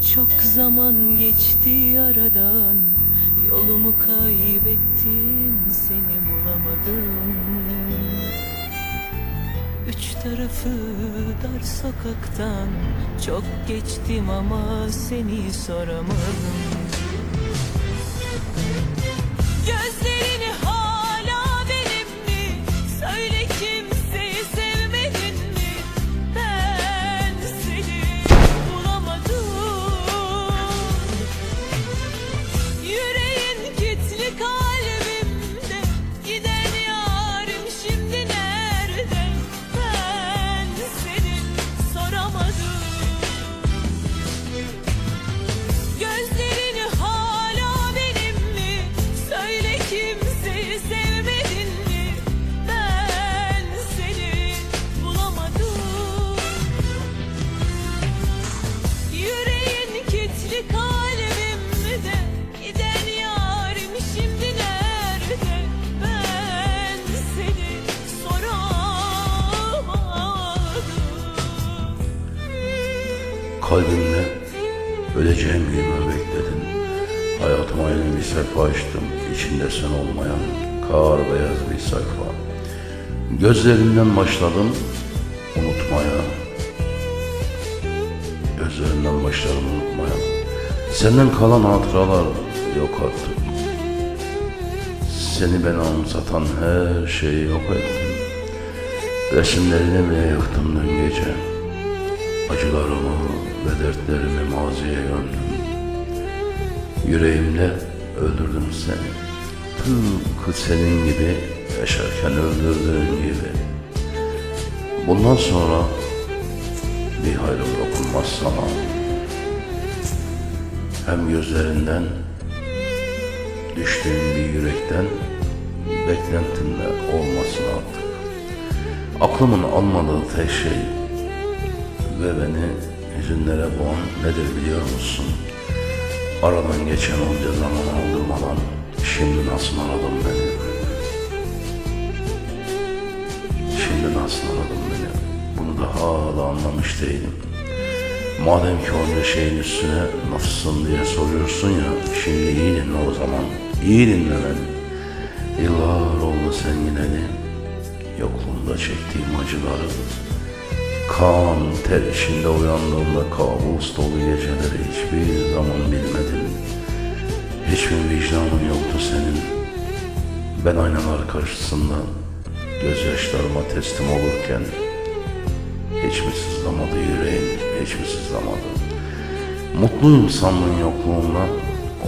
Çok zaman geçti aradan. Yolumu kaybettim seni bulamadım. Üç tarafı dar sokaktan. Çok geçtim ama seni soramadım Kalbimle öleceğim gibi bekledin. Hayatıma yeni bir sayfa açtım. İçinde sen olmayan kar beyaz bir sayfa. Gözlerinden başladım unutmaya. Gözlerinden başladım unutmaya. Senden kalan hatıralar yok artık. Seni bana anımsatan her şeyi yok ettim. Resimlerini bile yaktım dün gece. Acılarımı ve dertlerimi maziye gömdüm. Yüreğimle öldürdüm seni. Tıpkı senin gibi yaşarken öldürdüğün gibi. Bundan sonra bir hayrım dokunmaz sana. Hem gözlerinden, düştüğün bir yürekten beklentimde olmasın artık. Aklımın almadığı tek şey ve beni hüzünlere boğan nedir biliyor musun? Aradan geçen onca zaman aldırmadan şimdi nasıl aradın beni? Şimdi nasıl aradın beni? Bunu da hala anlamış değilim. Madem ki onca şeyin üstüne nasılsın diye soruyorsun ya, şimdi iyi dinle o zaman. İyi dinle beni. Yıllar oldu sen gideli, yokluğunda çektiğim acıları, Kan ter içinde uyandığımda kabus dolu geceleri hiçbir zaman bilmedim. Hiçbir vicdanın yoktu senin. Ben aynalar karşısında gözyaşlarıma teslim olurken hiç mi sızlamadı yüreğin, hiç mi sızlamadı? Mutluyum sandın yokluğumda,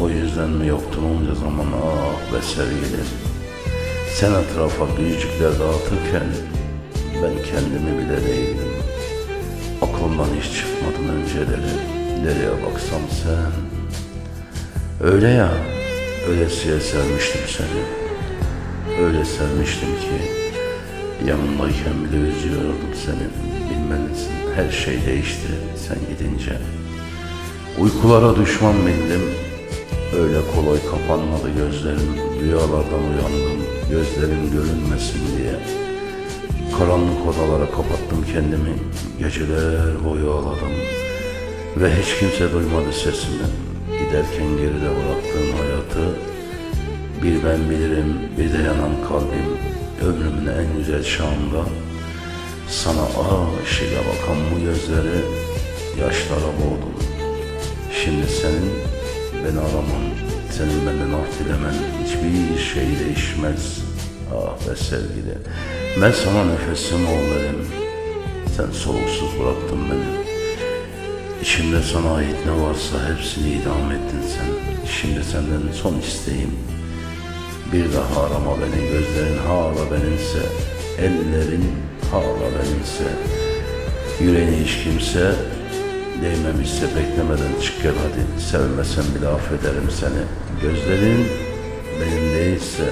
o yüzden mi yoktun onca zaman ah be sevgilim. Sen etrafa gülücükler dağıtırken ben kendimi bile değildim. Aklımdan hiç çıkmadın önceleri. Nereye baksam sen. Öyle ya, öylesiye sevmiştim seni. Öyle sevmiştim ki yanımdayken bile üzüyordum seni. Bilmelisin her şey değişti sen gidince. Uykulara düşman bildim. Öyle kolay kapanmadı gözlerim. Rüyalardan uyandım. Gözlerim görünmesin diye. Karanlık odalara kapattım kendimi. Geceler boyu ağladım. Ve hiç kimse duymadı sesimi. Giderken geride bıraktığım hayatı bir ben bilirim, bir de yanan kalbim. Ömrümün en güzel şanında sana aşıkla bakan bu gözleri yaşlara boğdum. Şimdi senin beni araman, senin benden af dilemen hiçbir şey değişmez. Ah be sevgili, ben sana nefesim ol. Sen soluksuz bıraktın beni. İçimde sana ait ne varsa hepsini idam ettin sen. Şimdi senden son isteğim. Bir daha arama beni, gözlerin hala benimse, ellerin hala benimse. Yüreğine hiç kimse değmemişse beklemeden çık gel hadi. Sevmesem bile affederim seni. Gözlerin benim değilse,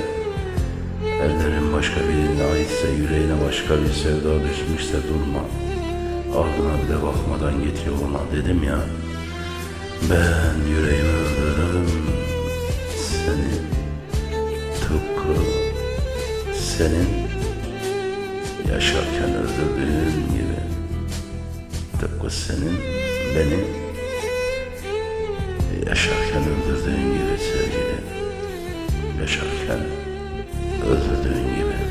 ellerin başka birine aitse, yüreğine başka bir sevda düşmüşse durma. Ardına bile bakmadan git yoluna dedim ya. Ben yüreğimi öldürürüm seni tıpkı senin yaşarken öldürdüğün gibi tıpkı senin beni Yaşarken öldürdüğün gibi sevgili Yaşarken özür dilerim.